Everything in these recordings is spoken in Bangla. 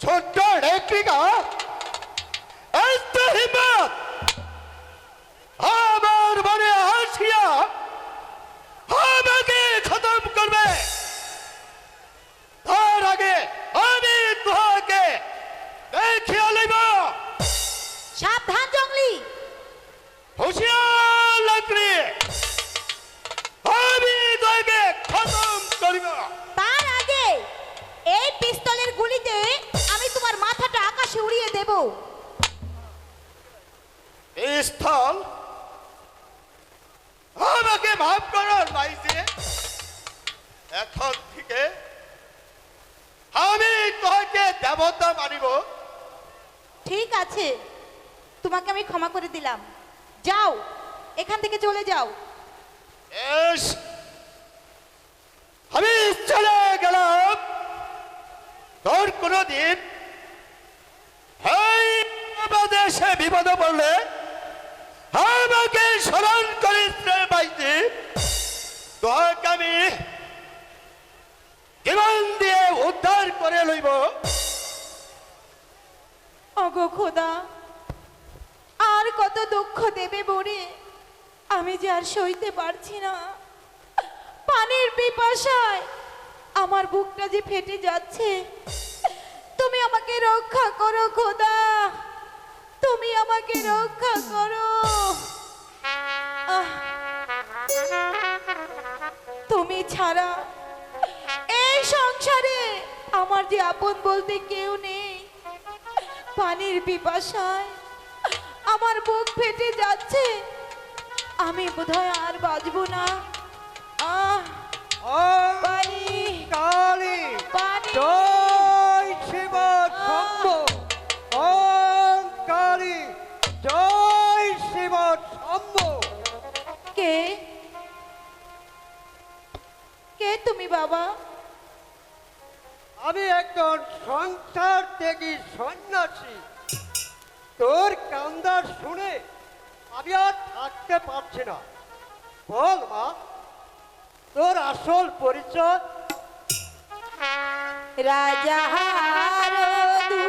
ছোট্ট রেপ্লিকা স্থল আমাকে মাফ করুন মাইজি এখন থেকে আমি তোকে দেবতা মানিব। ঠিক আছে। তোমাকে আমি ক্ষমা করে দিলাম। যাও এখান থেকে চলে যাও। আমি চলে গেলাম। তোর কোনদিন এই দেশে বিপদে পড়লে আমাকে স্মরণ আমি দিয়ে উদ্ধার করে লইব। ওগো খোদা, আর কত দুঃখ দেবে বরে আমি যে আর সইতে পারছি না। পানির পিপাসায় আমার বুকটা যে ফেটে যাচ্ছে, তুমি আমাকে রক্ষা করো খোদা। আমাকে রক্ষা করো। তুমি ছাড়া এই সংসারে আমার যে আপন বলতে কেউ নেই। পানির পিপাসায় আমার বুক ফেটে যাচ্ছে। আমি বোধহয় আর বাঁচবো না। আহ। তুমি বাবা। আমি একজন সংসার থেকে সন্ন্যাসী। তোর কান্দার শুনে আমি আর থাকতে পারছি না। বল মা তোর আসল পরিচয়? রাজা হারদু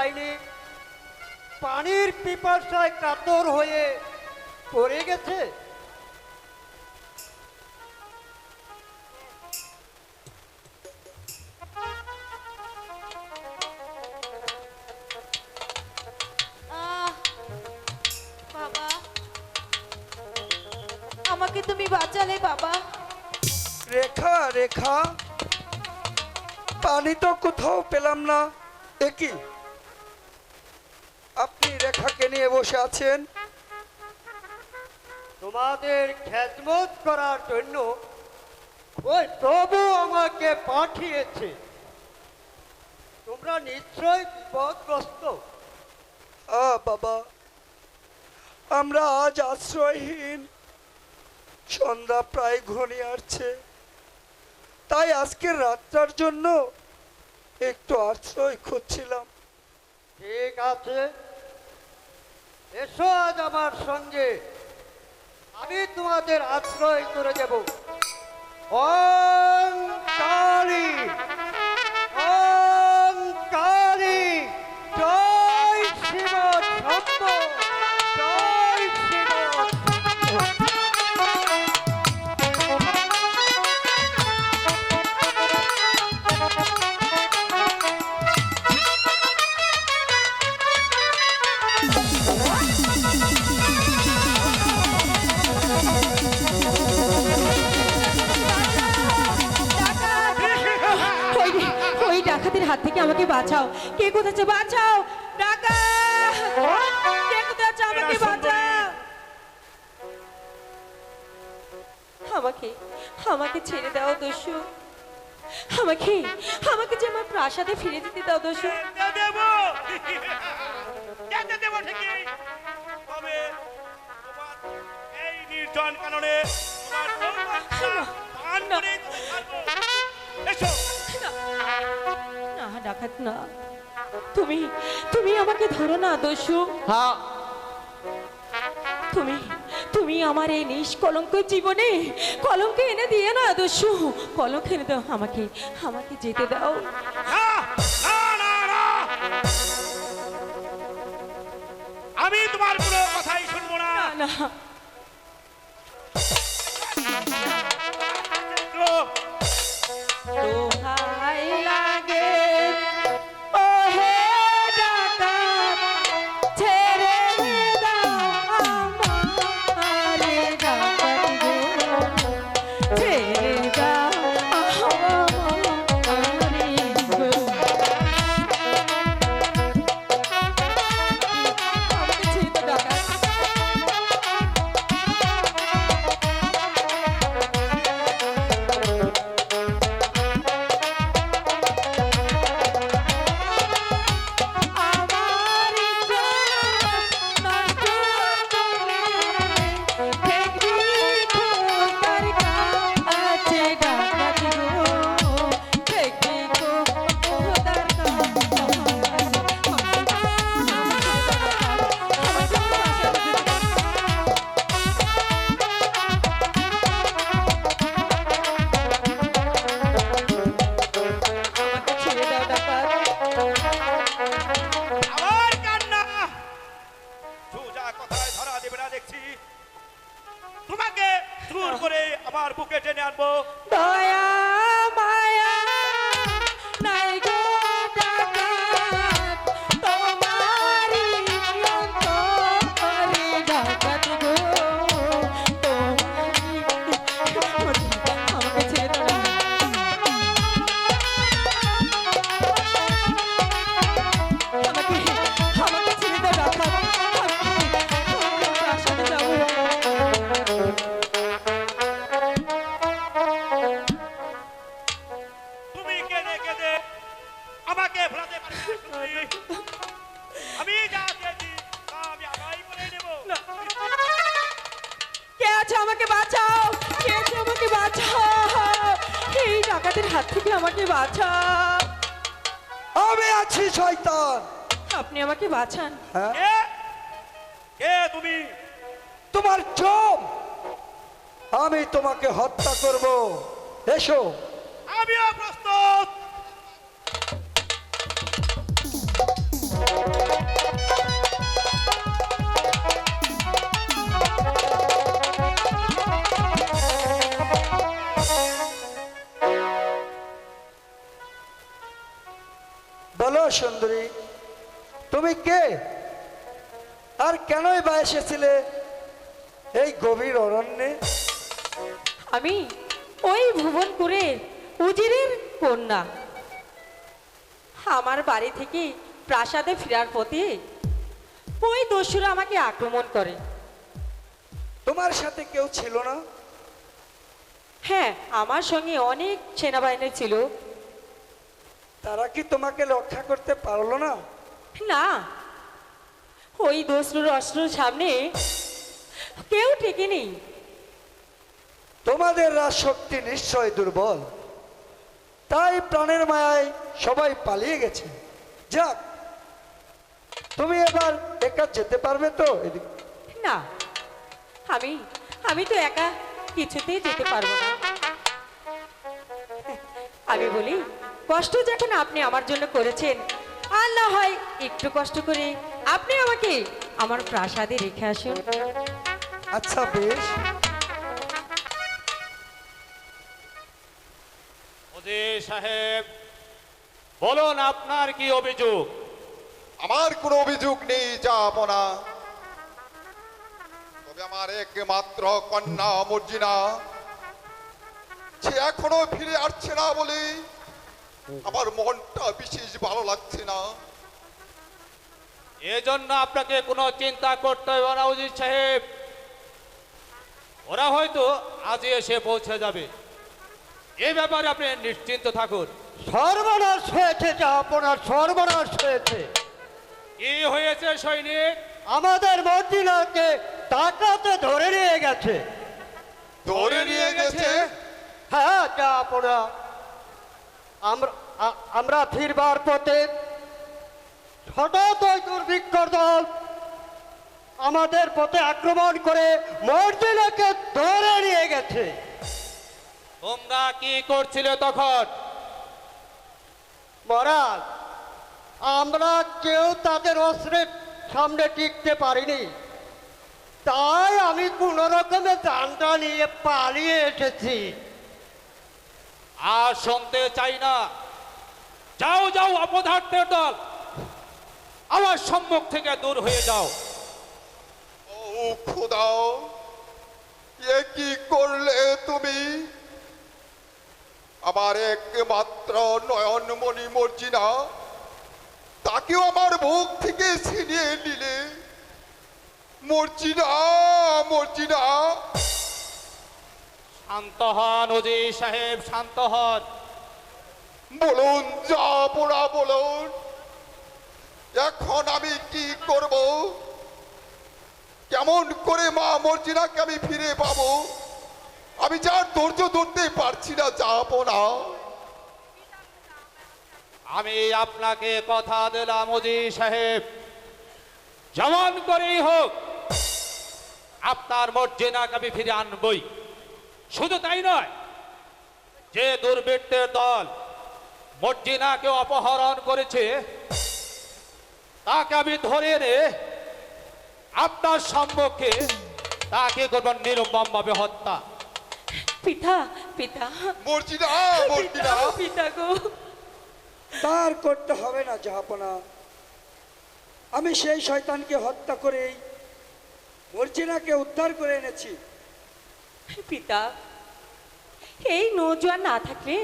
খাইনি পানির পিপাসায় কাতর হয়ে পড়ে গেছে। আমাকে তুমি বাঁচালে বাবা। রেখা রেখা। পানি তো কোথাও পেলাম না। একই আপনি রেখাকে নিয়ে বসে আছেন। তোমাদের খেদমত করার জন্য ওই প্রভু আমাকে পাঠিয়েছে। তোমরা নিশ্চয় বিপদগ্রস্ত। আ বাবা আমরা আজ আশ্রয়হীন। সন্ধ্যা প্রায় ঘনিয়ে আসছে। তাই আজকের রাতটার জন্য একটু আশ্রয় খুঁজছিলাম। ঠিক আছে। এসো আজ আমার সঙ্গে। আমি তোমাদের আশ্রয় করে দেব। ওম আমাকে বাঁচাও। কে কোথায় আছে? বাঁচাও! ডাকাত কে কোথায় আছে? আমাকে বাঁচাও! আমাকে আমাকে ছেড়ে দাও দস্যু। আমাকে আমাকে যে আমার প্রাসাদে ফিরে যেতে দাও দস্যু। নির্জন কারণে তোমার। এসো। ডাকাত না। তুমি তুমি আমাকে ধরো না দস্যু। তুমি তুমি আমার এই নিষ্কলঙ্ক জীবনে কলঙ্ক এনে দিয়ে না দস্যু। কলঙ্ক এনে দাও আমাকে আমাকে যেতে দাও। না না না না। আমি তোমার কোনো কথাই শুনব না না। এসো আমিও প্রস্তুত বলো সুন্দরী তুমি কে? আর কেনই বা এসেছিলে এই গভীর অরণ্যে? আমি? ওই ভুবনপুরের উজিরের কন্যা। আমার বাড়ি থেকে প্রাসাদে ফেরার পথে ওই দস্যুরা আমাকে আক্রমণ করে। তোমার সাথে কেউ ছিল না? হ্যাঁ আমার সঙ্গে অনেক সেনাবাহিনী ছিল। তারা কি তোমাকে রক্ষা করতে পারল না? না। ওই দস্যুর অস্ত্রের সামনে কেউ ঠেকে নেই তোমাদের রাজশক্তি নিশ্চয় দুর্বল। তাই প্রাণের মায়ায় সবাই পালিয়ে গেছে। যাক তুমি এবার একা যেতে পারবে তো না আমি আমি তো একা কিছুতেই যেতে পারব না। আমি বলি কষ্ট যখন আপনি আমার জন্য করেছেন আর না হয় একটু কষ্ট করে আপনি আমাকে আমার প্রাসাদে রেখে আসুন। আচ্ছা বেশ। সাহেব বলুন আপনার কি অভিযোগ? আমার কোনো অভিযোগ নেই যাব না তবে আমার একমাত্র কন্যা মর্জিনা সে এখনও ফিরে আসছে না বলে আমার মনটা বিশেষ ভালো লাগছে না। এজন্য আপনাকে কোনো চিন্তা করতে হবে না উজির সাহেব। ওরা হয়তো আজই এসে পৌঁছে যাবে। এই ব্যাপারে আপনি নিশ্চিন্ত থাকুন। সর্বনাশ হয়েছে যা আপনার সর্বনাশ হয়েছে। কি হয়েছে সৈনিক। আমাদের মর্জিনাকে টাকাতে ধরে নিয়ে গেছে। ধরে নিয়ে গেছে? হ্যাঁ যা আপনা আমরা আমরা ফিরবার পথে হঠাৎ ওই দুর্ভিক্ষর দল আমাদের পথে আক্রমণ করে মর্জিনাকে ধরে নিয়ে গেছে। তোমরা কি করছিলে তখন? মহারাজ আমরা কেউ তাদের অস্ত্রের সামনে টিকতে পারিনি। তাই আমি কোন রকমে জানটা নিয়ে পালিয়ে এসেছি। আর শুনতে চাই না। যাও যাও অপদার্থের দল। আমার সম্মুখ থেকে দূর হয়ে যাও। ও খুদাও এ কি করলে তুমি? আমার একমাত্র নয়নমণি মর্জিনা তাকেও আমার বুক থেকে ছিনিয়ে নিলে। মর্জিনা মর্জিনা। শান্ত হন অজি সাহেব শান্ত হন। বলুন যা পোড়া বলুন। এখন আমি কি করব? কেমন করে মা মর্জিনাকে আমি ফিরে পাবো? আমি যার ধৈর্য ধরতে পারছি না, যাব না। আমি আপনাকে কথা দিলাম অজি সাহেব। যেমন করেই হোক, আপনার মর্জিনাকে আমি ফিরে আনবই। শুধু তাই নয়, যে দুর্বৃত্তের দল মর্জিনাকে অপহরণ করেছে, তাকে আমি ধরে এনে আপনার সম্মুখে তাকে করবেন নিরুপমভাবে হত্যা। পিতা পিতা। মর্জিনা মর্জিনা পিতা গো। তার করতে হবে না জাহাপনা আমি সেই শয়তানকে হত্যা করেই মর্জিনাকে উদ্ধার করে এনেছি। পিতা এই নৌজোয়ান না থাকলে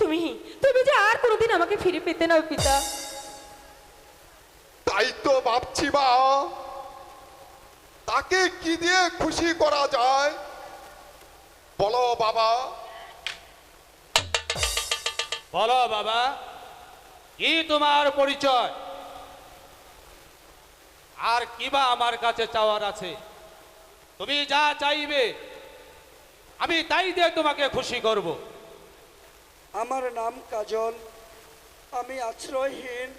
তুমি তুমি যে আর কোনোদিন আমাকে ফিরে পেতে না পিতা। তাই তো ভাবছি বা তাকে কি দিয়ে খুশি করা যায়? বলো বাবা। বলো বাবা কি তোমার পরিচয়? আর কিবা আমার কাছে চাওয়ার আছে? তুমি যা চাইবে আমি তাই দিয়ে তোমাকে খুশি করব। আমার নাম কাজল আমি আশ্রয়হীন।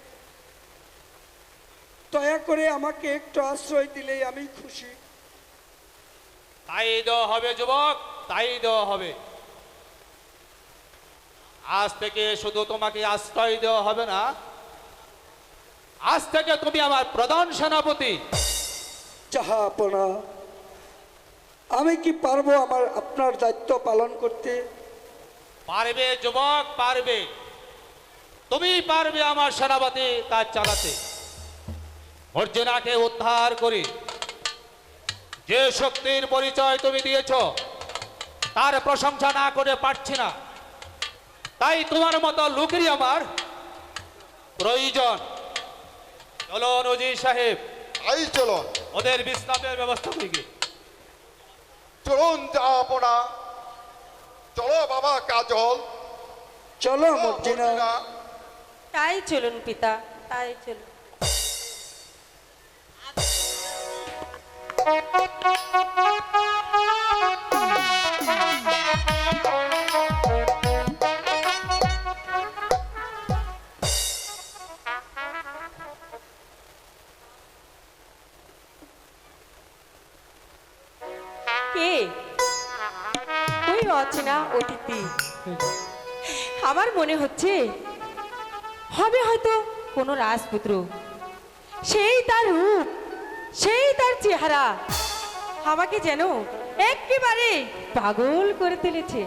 দয়া করে আমাকে একটু আশ্রয় দিলেই আমি খুশি। তাই দেওয়া হবে যুবক তাই দেওয়া হবে। আজ থেকে শুধু তোমাকে আশ্রয় দেওয়া হবে না আজ থেকে তুমি আমার প্রধান সেনাপতি। জাহাপনা আমি কি পারব আমার আপনার দায়িত্ব পালন করতে? পারবে যুবক পারবে। তুমি পারবে আমার সেনাপতি কাজ চালাতে। অর্জুনাকে উদ্ধার করি। যে শক্তির পরিচয় তুমি দিয়েছ তার প্রশংসা না করে পারছি না। তাই তোমার মতো লোকেরই আমার প্রয়োজন। চলো নজি সাহেব চলো ওদের বিশ্রামের ব্যবস্থা করি গিয়ে। চলুন যাপনা চলো বাবা কাজল। চলো। তাই চলুন পিতা তাই চলুন। কে? ওই অচেনা অতিথি। আমার মনে হচ্ছে হবে হয়তো কোনো রাজপুত্র। সেই তার রূপ। সেই তার চেহারা। আমাকে যেন একেবারে পাগল করে তুলেছে।